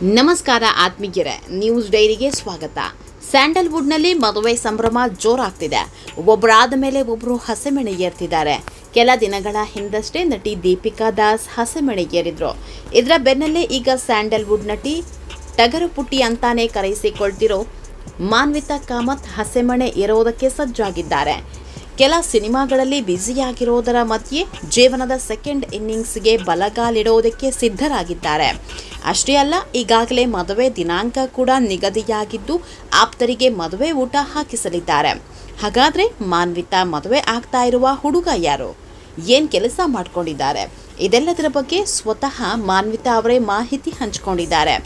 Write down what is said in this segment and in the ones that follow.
ನಮಸ್ಕಾರ ಆತ್ಮೀಯರೇ ನ್ಯೂಸ್ ಡೈರಿಗೆ ಸ್ವಾಗತ. ಸ್ಯಾಂಡಲ್ವುಡ್ನಲ್ಲಿ ಮದುವೆ ಸಂಭ್ರಮ ಜೋರಾಗ್ತಿದೆ. ಒಬ್ಬರಾದ ಮೇಲೆ ಒಬ್ಬರು ಹಸೆಮಣೆ ಏರ್ತಿದ್ದಾರೆ. ಕೆಲ ದಿನಗಳ ಹಿಂದಷ್ಟೇ ನಟಿ ದೀಪಿಕಾ ದಾಸ್ ಹಸೆಮಣೆ ಏರಿದ್ರು. ಇದರ ಬೆನ್ನಲ್ಲೇ ಈಗ ಸ್ಯಾಂಡಲ್ವುಡ್ ನಟಿ ಟಗರು ಪುಟ್ಟಿ ಅಂತಾನೆ ಕರೆಯಿಸಿಕೊಳ್ತಿರೋ ಮಾನ್ವಿತಾ ಕಾಮತ್ ಹಸೆಮಣೆ ಇರೋದಕ್ಕೆ ಸಜ್ಜಾಗಿದ್ದಾರೆ. ಕೆಲ ಸಿನಿಮಾಗಳಲ್ಲಿ ಬ್ಯುಸಿಯಾಗಿರೋದರ ಮಧ್ಯೆ ಜೀವನದ ಸೆಕೆಂಡ್ ಇನ್ನಿಂಗ್ಸ್ಗೆ ಬಲಗಾಲಿಡೋದಕ್ಕೆ ಸಿದ್ಧರಾಗಿದ್ದಾರೆ. ಅಷ್ಟೇ ಅಲ್ಲ, ಈಗಾಗಲೇ ಮದುವೆ ದಿನಾಂಕ ಕೂಡ ನಿಗದಿಯಾಗಿದ್ದು ಆಪ್ತರಿಗೆ ಮದುವೆ ಊಟ ಹಾಕಿಸಲಿದ್ದಾರೆ. ಹಾಗಾದರೆ ಮಾನ್ವಿತಾ ಮದುವೆ ಆಗ್ತಾ ಇರುವ ಹುಡುಗ ಯಾರು? ಏನು ಕೆಲಸ ಮಾಡಿಕೊಂಡಿದ್ದಾರೆ? ಇದೆಲ್ಲದರ ಬಗ್ಗೆ ಸ್ವತಃ ಮಾನ್ವಿತಾ ಅವರೇ ಮಾಹಿತಿ ಹಂಚಿಕೊಂಡಿದ್ದಾರೆ.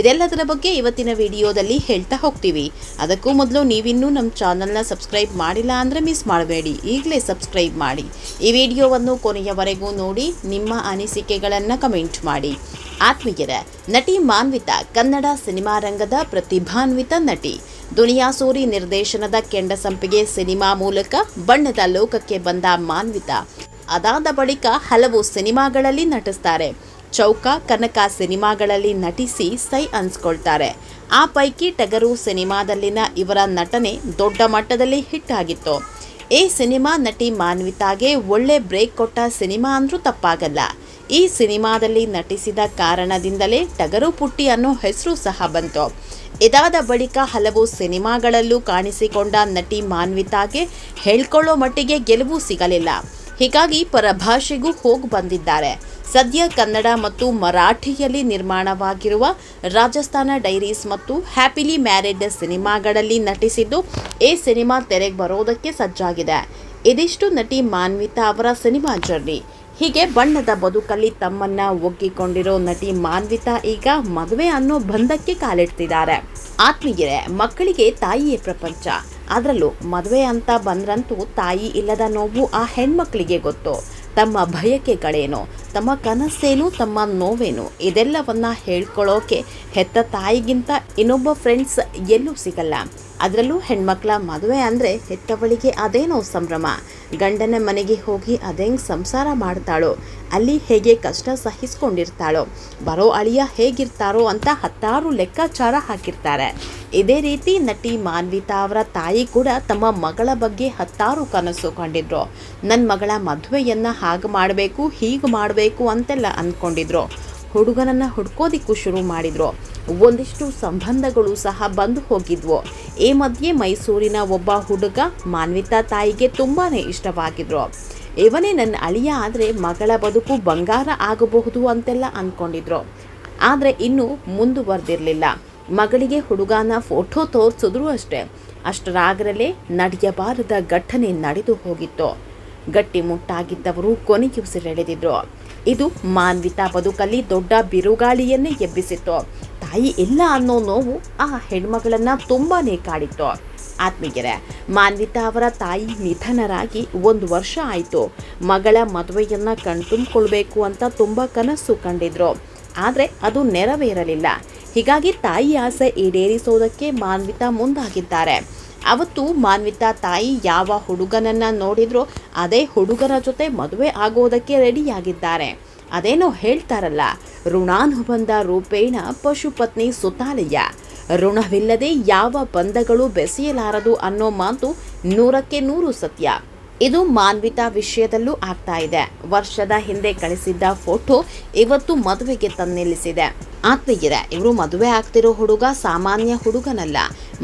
ಇದೆಲ್ಲದರ ಬಗ್ಗೆ ಇವತ್ತಿನ ವಿಡಿಯೋದಲ್ಲಿ ಹೇಳ್ತಾ ಹೋಗ್ತೀವಿ. ಅದಕ್ಕೂ ಮೊದಲು ನೀವಿನ್ನೂ ನಮ್ಮ ಚಾನಲ್ನ ಸಬ್ಸ್ಕ್ರೈಬ್ ಮಾಡಿಲ್ಲ ಅಂದರೆ ಮಿಸ್ ಮಾಡಬೇಡಿ. ಈಗಲೇ ಸಬ್ಸ್ಕ್ರೈಬ್ ಮಾಡಿ. ಈ ವಿಡಿಯೋವನ್ನು ಕೊನೆಯವರೆಗೂ ನೋಡಿ, ನಿಮ್ಮ ಅನಿಸಿಕೆಗಳನ್ನು ಕಮೆಂಟ್ ಮಾಡಿ. ಆತ್ಮೀಯರ, ನಟಿ ಮಾನ್ವಿತಾ, ಕನ್ನಡ ಸಿನಿಮಾ ರಂಗದ ಪ್ರತಿಭಾನ್ವಿತ ನಟಿ. ದುನಿಯಾ ಸೂರಿ ನಿರ್ದೇಶನದ ಕೆಂಡ ಸಂಪಿಗೆ ಸಿನಿಮಾ ಮೂಲಕ ಬಣ್ಣದ ಲೋಕಕ್ಕೆ ಬಂದ ಮಾನ್ವಿತಾ. ಅದಾದ ಬಳಿಕ ಹಲವು ಸಿನಿಮಾಗಳಲ್ಲಿ ನಟಿಸ್ತಾರೆ. ಚೌಕ ಕನಕ ಸಿನಿಮಾಗಳಲ್ಲಿ ನಟಿಸಿ ಸೈ ಅನ್ಸ್ಕೊಳ್ತಾರೆ. ಆ ಪೈಕಿ ಟಗರು ಸಿನಿಮಾದಲ್ಲಿನ ಇವರ ನಟನೆ ದೊಡ್ಡ ಮಟ್ಟದಲ್ಲಿ ಹಿಟ್ ಆಗಿತ್ತು. ಈ ಸಿನಿಮಾ ನಟಿ ಮಾನ್ವಿತಾಗೆ ಒಳ್ಳೆ ಬ್ರೇಕ್ ಕೊಟ್ಟ ಸಿನಿಮಾ ಅಂದ್ರೂ ತಪ್ಪಾಗಲ್ಲ. ಈ ಸಿನಿಮಾದಲ್ಲಿ ನಟಿಸಿದ ಕಾರಣದಿಂದಲೇ ಟಗರು ಪುಟ್ಟಿ ಅನ್ನೋ ಹೆಸರು ಸಹ ಬಂತು. ಇದಾದ ಬಳಿಕ ಹಲವು ಸಿನಿಮಾಗಳಲ್ಲೂ ಕಾಣಿಸಿಕೊಂಡ ನಟಿ ಮಾನ್ವಿತಾಗೆ ಹೇಳ್ಕೊಳ್ಳೋ ಮಟ್ಟಿಗೆ ಗೆಲುವು ಸಿಗಲಿಲ್ಲ. ಹೀಗಾಗಿ ಪರಭಾಷೆಗೂ ಹೋಗಿ ಬಂದಿದ್ದಾರೆ. ಸದ್ಯ ಕನ್ನಡ ಮತ್ತು ಮರಾಠಿಯಲ್ಲಿ ನಿರ್ಮಾಣವಾಗಿರುವ ರಾಜಸ್ಥಾನ ಡೈರೀಸ್ ಮತ್ತು ಹ್ಯಾಪಿಲಿ ಮ್ಯಾರಿಡ್ ಸಿನಿಮಾಗಳಲ್ಲಿ ನಟಿಸಿದ್ದು ಈ ಸಿನಿಮಾ ತೆರೆಗೆ ಬರೋದಕ್ಕೆ ಸಜ್ಜಾಗಿದೆ. ಇದಿಷ್ಟು ನಟಿ ಮಾನ್ವಿತಾ ಅವರ ಸಿನಿಮಾ ಜರ್ನಿ. ಹೀಗೆ ಬಣ್ಣದ ಬದುಕಲ್ಲಿ ತಮ್ಮನ್ನ ಒಗ್ಗಿಕೊಂಡಿರೋ ನಟಿ ಮಾನ್ವಿತಾ ಈಗ ಮದುವೆ ಅನ್ನೋ ಬಂಧಕ್ಕೆ ಕಾಲಿಡ್ತಿದ್ದಾರೆ. ಆತ್ಮೀಯರೇ, ಮಕ್ಕಳಿಗೆ ತಾಯಿಯೇ ಪ್ರಪಂಚ. ಅದರಲ್ಲೂ ಮದುವೆ ಅಂತ ಬಂದ್ರಂತೂ ತಾಯಿ ಇಲ್ಲದ ನೋವು ಆ ಹೆಣ್ಮಕ್ಳಿಗೆ ಗೊತ್ತು. ತಮ್ಮ ಭಯಕೆಗಳೇನು ತಮ್ಮ ಕನಸೇನು, ತಮ್ಮ ನೋವೇನು, ಇದೆಲ್ಲವನ್ನು ಹೇಳ್ಕೊಳ್ಳೋಕೆ ಹೆತ್ತ ತಾಯಿಗಿಂತ ಇನ್ನೊಬ್ಬ ಫ್ರೆಂಡ್ಸ್ ಎಲ್ಲೂ ಸಿಗಲ್ಲ. ಅದರಲ್ಲೂ ಹೆಣ್ಮಕ್ಳ ಮದುವೆ ಅಂದರೆ ಹೆತ್ತವಳಿಗೆ ಅದೇನೋ ಸಂಭ್ರಮ. ಗಂಡನ ಮನೆಗೆ ಹೋಗಿ ಅದೇಂಗೆ ಸಂಸಾರ ಮಾಡ್ತಾಳೋ, ಅಲ್ಲಿ ಹೇಗೆ ಕಷ್ಟ ಸಹಿಸ್ಕೊಂಡಿರ್ತಾಳೋ, ಬರೋ ಅಳಿಯ ಹೇಗಿರ್ತಾರೋ ಅಂತ ಹತ್ತಾರು ಲೆಕ್ಕಾಚಾರ ಹಾಕಿರ್ತಾರೆ. ಇದೇ ರೀತಿ ನಟಿ ಮಾನ್ವಿತಾ ಅವರ ತಾಯಿ ಕೂಡ ತಮ್ಮ ಮಗಳ ಬಗ್ಗೆ ಹತ್ತಾರು ಕನಸು ಕಂಡಿದ್ರು. ನನ್ನ ಮಗಳ ಮದುವೆಯನ್ನು ಹಾಗೆ ಮಾಡಬೇಕು, ಹೀಗೆ ಮಾಡಬೇಕು ಅಂತೆಲ್ಲ ಅಂದ್ಕೊಂಡಿದ್ರು ಹುಡುಗನನ್ನು ಹುಡ್ಕೋದಿಕ್ಕೂ ಶುರು ಮಾಡಿದ್ರು. ಒಂದಿಷ್ಟು ಸಂಬಂಧಗಳು ಸಹ ಬಂದು ಹೋಗಿದ್ವು. ಈ ಮಧ್ಯೆ ಮೈಸೂರಿನ ಒಬ್ಬ ಹುಡುಗ ಮಾನ್ವಿತಾ ತಾಯಿಗೆ ತುಂಬಾ ಇಷ್ಟವಾಗಿದ್ರು. ಇವನೇ ನನ್ನ ಅಳಿಯ, ಆದರೆ ಮಗಳ ಬದುಕು ಬಂಗಾರ ಆಗಬಹುದು ಅಂತೆಲ್ಲ ಅಂದ್ಕೊಂಡಿದ್ರು ಆದರೆ ಇನ್ನೂ ಮುಂದುವರೆದಿರಲಿಲ್ಲ. ಮಗಳಿಗೆ ಹುಡುಗನ ಫೋಟೋ ತೋರಿಸಿದ್ರು ಅಷ್ಟೇ. ಅಷ್ಟರಾಗರಲ್ಲೇ ನಡೆಯಬಾರದ ಘಟನೆ ನಡೆದು ಹೋಗಿತ್ತು. ಗಟ್ಟಿ ಮುಟ್ಟಾಗಿದ್ದವರು ಕೊನೆಯುಸಿರೆಳೆದಿದ್ರು ಇದು ಮಾನ್ವಿತಾ ಬದುಕಲ್ಲಿ ದೊಡ್ಡ ಬಿರುಗಾಳಿಯನ್ನೇ ಎಬ್ಬಿಸಿತ್ತು. ತಾಯಿ ಇಲ್ಲ ಅನ್ನೋ ನೋವು ಆ ಹೆಣ್ಮಗಳನ್ನ ತುಂಬಾ ಕಾಡಿತ್ತು. ಆತ್ಮೀಯರೇ, ಮಾನ್ವಿತಾ ಅವರ ತಾಯಿ ನಿಧನರಾಗಿ ಒಂದು ವರ್ಷ ಆಯಿತು. ಮಗಳ ಮದುವೆಯನ್ನು ಕಣ್ತುಂಬಿಕೊಳ್ಬೇಕು ಅಂತ ತುಂಬ ಕನಸು ಕಂಡಿದ್ರು. ಆದರೆ ಅದು ನೆರವೇರಲಿಲ್ಲ. ಹೀಗಾಗಿ ತಾಯಿ ಆಸೆ ಈಡೇರಿಸೋದಕ್ಕೆ ಮಾನ್ವಿತಾ ಮುಂದಾಗಿದ್ದಾರೆ. ಅವತ್ತು ಮಾನ್ವಿತಾ ತಾಯಿ ಯಾವ ಹುಡುಗನನ್ನ ನೋಡಿದ್ರೋ ಅದೇ ಹುಡುಗನ ಜೊತೆ ಮದುವೆ ಆಗೋದಕ್ಕೆ ರೆಡಿಯಾಗಿದ್ದಾರೆ. ಅದೇನೋ ಹೇಳ್ತಾರಲ್ಲ ಋಣಾನುಬಂಧ ರೂಪೇಣ ಪಶುಪತ್ನಿ ಸುತಾಲಯ್ಯ ಋಣವಿಲ್ಲದೆ ಯಾವ ಬಂಧಗಳು ಬೆಸೆಯಲಾರದು ಅನ್ನೋ ಮಾತು ನೂರಕ್ಕೆ ನೂರು ಸತ್ಯ. ಇದು ಮಾನ್ವಿತಾ ವಿಷಯದಲ್ಲೂ ಆಗ್ತಾ ಇದೆ. ವರ್ಷದ ಹಿಂದೆ ಕಳಿಸಿದ್ದ ಫೋಟೋ ಇವತ್ತು ಮದುವೆಗೆ ತನ್ನಿಲ್ಲಿಸಿದೆ. ಆತ್ಮೀಯರೇ, ಇವರು ಮದುವೆ ಆಗ್ತಿರೋ ಹುಡುಗ ಸಾಮಾನ್ಯ ಹುಡುಗನಲ್ಲ.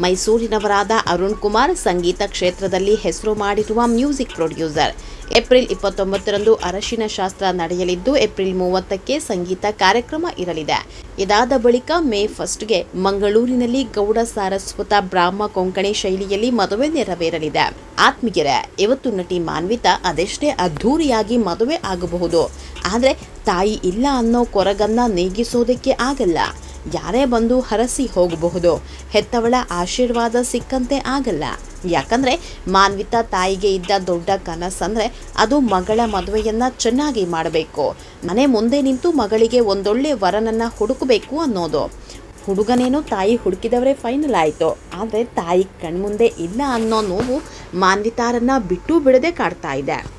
ಮೈಸೂರಿನವರಾದ ಅರುಣ್ ಕುಮಾರ್ ಸಂಗೀತ ಕ್ಷೇತ್ರದಲ್ಲಿ ಹೆಸರು ಮಾಡಿರುವ ಮ್ಯೂಸಿಕ್ ಪ್ರೊಡ್ಯೂಸರ್. ಏಪ್ರಿಲ್ ಇಪ್ಪತ್ತೊಂಬತ್ತರಂದು ಅರಶಿನ ಶಾಸ್ತ್ರ ನಡೆಯಲಿದ್ದು, ಏಪ್ರಿಲ್ ಮೂವತ್ತಕ್ಕೆ ಸಂಗೀತ ಕಾರ್ಯಕ್ರಮ ಇರಲಿದೆ. ಇದಾದ ಬಳಿಕ ಮೇ ಫಸ್ಟ್ಗೆ ಮಂಗಳೂರಿನಲ್ಲಿ ಗೌಡ ಸಾರಸ್ವತ ಬ್ರಾಹ್ಮ ಕೊಂಕಣಿ ಶೈಲಿಯಲ್ಲಿ ಮದುವೆ ನೆರವೇರಲಿದೆ. ಆತ್ಮೀಯರ, ಇವತ್ತು ನಟಿ ಮಾನ್ವಿತಾ ಅದೆಷ್ಟೇ ಅದ್ಧೂರಿಯಾಗಿ ಮದುವೆ ಆಗಬಹುದು. ಆದರೆ ತಾಯಿ ಇಲ್ಲ ಅನ್ನೋ ಕೊರಗನ್ನು ನೀಗಿಸೋದಕ್ಕೆ ಆಗಲ್ಲ. ಯಾರೇ ಬಂದು ಹರಸಿ ಹೋಗಬಹುದು. ಹೆತ್ತವಳ ಆಶೀರ್ವಾದ ಸಿಕ್ಕಂತೆ ಆಗಲ್ಲ. ಯಾಕಂದರೆ ಮಾನ್ವಿತಾ ತಾಯಿಗೆ ಇದ್ದ ದೊಡ್ಡ ಕನಸಂದರೆ ಅದು ಮಗಳ ಮದುವೆಯನ್ನು ಚೆನ್ನಾಗಿ ಮಾಡಬೇಕು. ಮನೆ ಮುಂದೆ ನಿಂತು ಮಗಳಿಗೆ ಒಂದೊಳ್ಳೆ ವರನನ್ನು ಹುಡುಕಬೇಕು ಅನ್ನೋದು. ಹುಡುಗನೇನೋ ತಾಯಿ ಹುಡುಕಿದವರೇ ಫೈನಲ್ ಆಯಿತು. ಆದರೆ ತಾಯಿ ಕಣ್ಮುಂದೆ ಇಲ್ಲ ಅನ್ನೋ ನೋವು ಮಾನ್ವಿತಾರನ್ನು ಬಿಟ್ಟು ಬಿಡದೆ ಕಾಡ್ತಾ ಇದೆ.